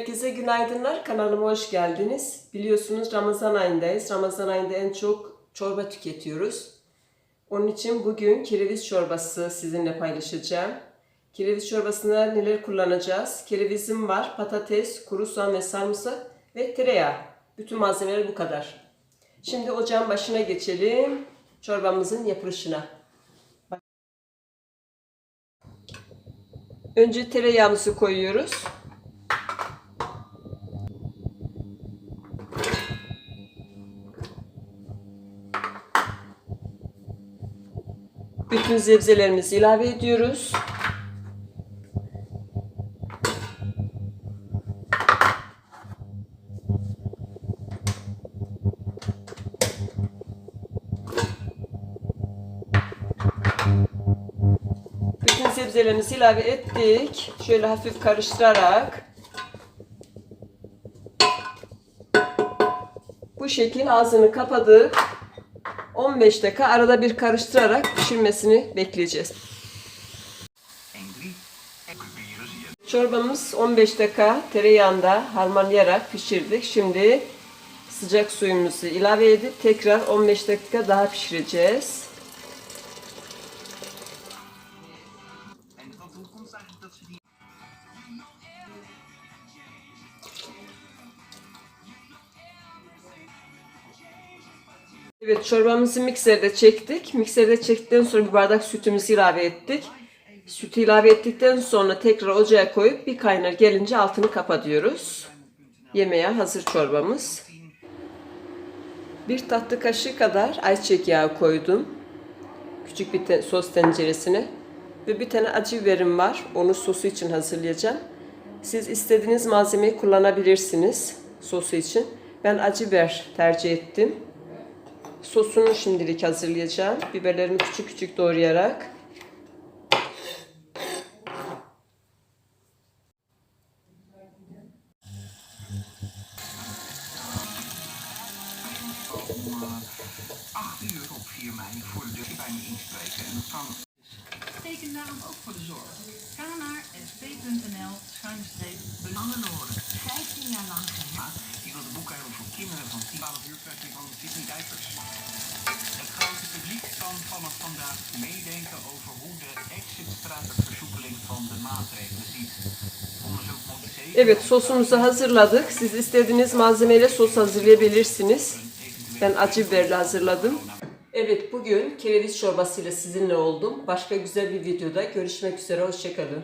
Herkese günaydınlar. Kanalıma hoş geldiniz. Biliyorsunuz Ramazan ayındayız. Ramazan ayında en çok çorba tüketiyoruz. Onun için bugün kereviz çorbası sizinle paylaşacağım. Kereviz çorbasında neler kullanacağız? Kerevizim var, patates, kuru soğan ve sarımsak ve tereyağı. Bütün malzemeler bu kadar. Şimdi ocağın başına geçelim. Çorbamızın yapılışına. Önce tereyağımızı koyuyoruz. Bütün sebzelerimizi ilave ediyoruz. Bütün sebzelerimizi ilave ettik. Şöyle hafif karıştırarak bu şekil ağzını kapadık. 15 dakika arada bir karıştırarak pişirmesini bekleyeceğiz. Çorbamız 15 dakika tereyağında harmanlayarak pişirdik. Şimdi sıcak suyumuzu ilave edip tekrar 15 dakika daha pişireceğiz. Evet çorbamızı mikserde çektik. Mikserde çektikten sonra bir bardak sütümüzü ilave ettik. Sütü ilave ettikten sonra tekrar ocağa koyup bir kaynar gelince altını kapatıyoruz. Yemeğe hazır çorbamız. Bir tatlı kaşığı kadar ayçiçek yağı koydum. Küçük bir te- sos tenceresine. Ve bir tane acı biberim var. Onu sosu için hazırlayacağım. Siz istediğiniz malzemeyi kullanabilirsiniz sosu için. Ben acı biber tercih ettim. Sosunu şimdilik hazırlayacağım. Biberlerimi küçük küçük doğrayarak. om 8 uur op 4 mei voor de deur bij me inspreken. En dat kan Teken daarom ook voor de zorg. Ga naar sp.nl 10, 12 uur kwestie van Sydney Dijkers. Het grote publiek kan vanaf vandaag meedenken over hoe de exitstratenversoepeling van de maatregelen ziet. Evet sosumuzu hazırladık. Siz istediğiniz malzemeyle sos hazırlayabilirsiniz. Ben acı biberle hazırladım. Evet bugün kereviz çorbasıyla sizinle oldum. Başka güzel bir videoda görüşmek üzere. Hoşçakalın.